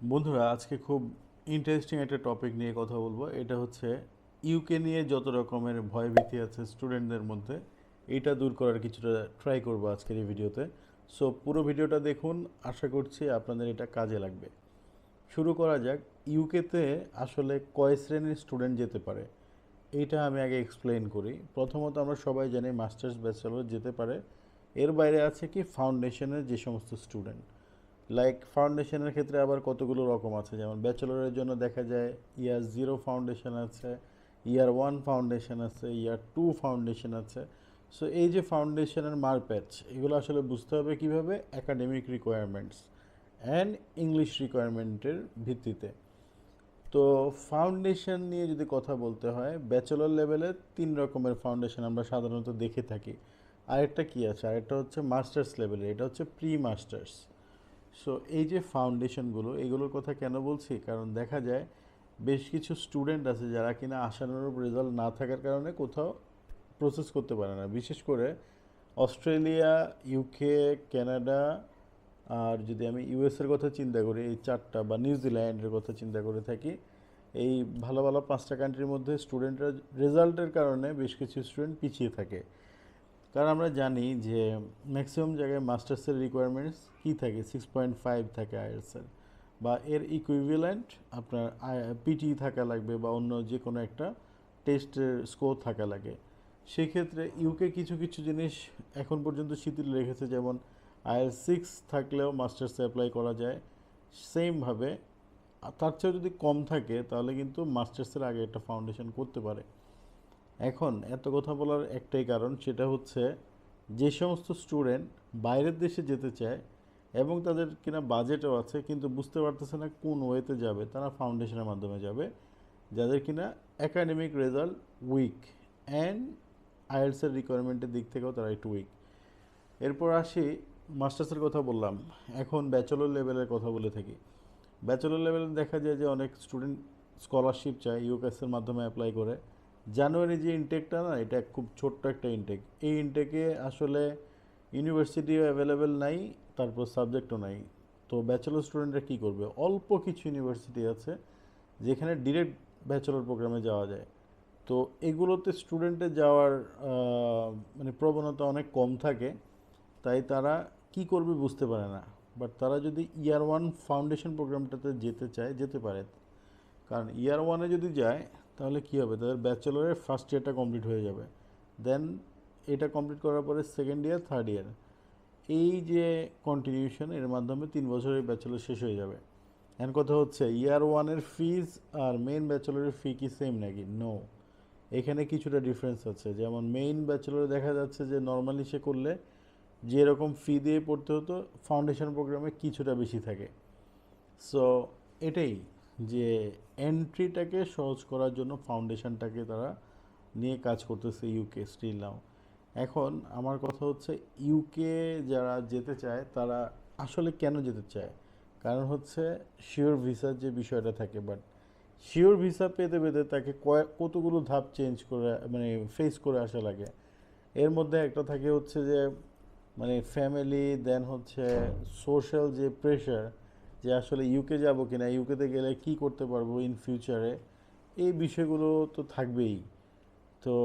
বন্ধুরা, আজকে খুব ইন্টারেস্টিং একটা টপিক নিয়ে কথা বলব। এটা হচ্ছে ইউকে নিয়ে যত রকমের ভয়ভীতি আছে স্টুডেন্টদের মধ্যে, এটা দূর করার কিছুটা ট্রাই করব আজকের এই ভিডিওতে। সো পুরো ভিডিওটা দেখুন, আশা করছি আপনাদের এটা কাজে লাগবে। শুরু করা যাক ইউকেতে আসলে কয় শ্রেণির স্টুডেন্ট যেতে পারে? এইটা আমি আগে এক্সপ্লেন করি। প্রথমত আমরা সবাই জানি মাস্টার্স ব্যাচেলর যেতে পারে। এর বাইরে আছে কি ফাউন্ডেশনের যে সমস্ত স্টুডেন্ট লাইক ফাউন্ডেশনের ক্ষেত্রে আবার কতগুলো রকম আছে? যেমন ব্যাচেলরের জন্য দেখা যায় ইয়ার জিরো ফাউন্ডেশন আছে ইয়ার ওয়ান ফাউন্ডেশন আছে ইয়ার টু ফাউন্ডেশন আছে। সো এই যে ফাউন্ডেশনের মারপ্যাচ এগুলো আসলে বুঝতে হবে কীভাবে? একাডেমিক রিকোয়ারমেন্টস অ্যান্ড ইংলিশ রিকোয়ারমেন্টের ভিত্তিতে। তো ফাউন্ডেশন নিয়ে যদি কথা বলতে হয় ব্যাচেলর লেভেলে তিন রকমের ফাউন্ডেশন আমরা সাধারণত দেখে থাকি। আরেকটা কী আছে? আরেকটা হচ্ছে মাস্টার্স লেভেলে এটা হচ্ছে প্রি মাস্টার্স সো এই যে ফাউন্ডেশনগুলো এগুলোর কথা কেন বলছি? কারণ দেখা যায় বেশ কিছু স্টুডেন্ট আছে যারা কিনা আশানুরূপ রেজাল্ট না থাকার কারণে কোথাও প্রসেস করতে পারে না। বিশেষ করে অস্ট্রেলিয়া ইউকে কানাডা আর যদি আমি ইউএসের কথা চিন্তা করি, এই চারটা বা নিউজিল্যান্ডের কথা চিন্তা করে থাকি, এই ভালো ভালো পাঁচটা কান্ট্রির মধ্যে স্টুডেন্টরা রেজাল্টের কারণে বেশ কিছু স্টুডেন্ট পিছিয়ে থাকে। কারণ আমরা জানি যে ম্যাক্সিমাম জায়গায় মাস্টার্সের রিকোয়ারমেন্টস কী থাকে? সিক্স পয়েন্ট ফাইভ থাকে আইএলসের বা এর ইকুইভ্যালেন্ট আপনার পিটি থাকা লাগবে বা অন্য যে কোনো একটা টেস্টের স্কোর থাকা লাগে। সেক্ষেত্রে ইউকে কিছু কিছু জিনিস এখন পর্যন্ত শিথিল রেখেছে, যেমন আইএল সিক্স থাকলেও মাস্টার্সে অ্যাপ্লাই করা যায়। সেমভাবে তার চেয়েও যদি কম থাকে, তাহলে কিন্তু মাস্টার্সের আগে একটা ফাউন্ডেশন করতে পারে। এখন এত কথা বলার একটাই কারণ সেটা হচ্ছে যে সমস্ত স্টুডেন্ট বাইরের দেশে যেতে চায় এবং তাদের কিনা বাজেটও আছে, কিন্তু বুঝতে পারতেছে না কোন ওয়েতে যাবে। তারা ফাউন্ডেশনের মাধ্যমে যাবে, যাদের কিনা একাডেমিক রেজাল্ট উইক অ্যান্ড আইএলসের রিকোয়ারমেন্টের দিক থেকেও তারা একটু উইক এরপর আসি মাস্টার্সের কথা বললাম, এখন ব্যাচেলর লেভেলের কথা বলে থাকি। ব্যাচেলর লেভেলে দেখা যায় যে অনেক স্টুডেন্ট স্কলারশিপ চায় ইউকেসের মাধ্যমে অ্যাপ্লাই করে। জানুয়ারি যে ইনটেকটা না, এটা খুব ছোট্ট একটা ইনটেক এই ইনটেকে আসলে ইউনিভার্সিটিও অ্যাভেলেবেল নাই, তারপর সাবজেক্টও নাই। তো ব্যাচেলর স্টুডেন্টরা কী করবে? অল্প কিছু ইউনিভার্সিটি আছে, যেখানে ডিরেক্ট ব্যাচেলর প্রোগ্রামে যাওয়া যায়। তো এগুলোতে স্টুডেন্টে যাওয়ার মানে প্রবণতা অনেক কম থাকে, তাই তারা কি করবে বুঝতে পারে না। বাট তারা যদি ইয়ার ওয়ান ফাউন্ডেশন প্রোগ্রামটাতে যেতে চায়, যেতে পারে। কারণ ইয়ার ওয়ানে যদি যায় তাহলে কী হবে? তাদের ব্যাচেলরের ফার্স্ট ইয়ারটা কমপ্লিট হয়ে যাবে। দেন এটা কমপ্লিট করার পরে সেকেন্ড ইয়ার থার্ড ইয়ার এই যে কন্টিনিউশন এর মাধ্যমে তিন বছরের ব্যাচেলর শেষ হয়ে যাবে। এখন কথা হচ্ছে ইয়ার ওয়ানের ফিজ আর মেইন ব্যাচেলরের ফি কি সেম নাকি? নো এখানে কিছুটা ডিফারেন্স আছে। যেমন মেইন ব্যাচেলরে দেখা যাচ্ছে যে নর্মালি সে করলে যেরকম ফি দিয়ে পড়তে হতো ফাউন্ডেশন প্রোগ্রামে কিছুটা বেশি থাকে। সো এটাই। যে এন্ট্রিটাকে সহজ করার জন্য ফাউন্ডেশনটাকে তারা নিয়ে কাজ করতেছে ইউকে স্টিল নাও এখন আমার কথা হচ্ছে ইউকে যারা যেতে চায়, তারা আসলে কেন যেতে চায়? কারণ হচ্ছে শিওর ভিসার যে বিষয়টা থাকে বাট শিওর ভিসা পেতে পেতে তাকে কয়েক, কতগুলো ধাপ চেঞ্জ করে মানে ফেস করে আসা লাগে। এর মধ্যে একটা থাকে হচ্ছে যে মানে ফ্যামিলি দেন হচ্ছে সোশ্যাল যে প্রেশার যে আসলে ইউকে যাব কি না ইউকেতে গেলে কি করতে পারব ইন ফিউচারে এই বিষয়গুলো তো থাকবেই। তো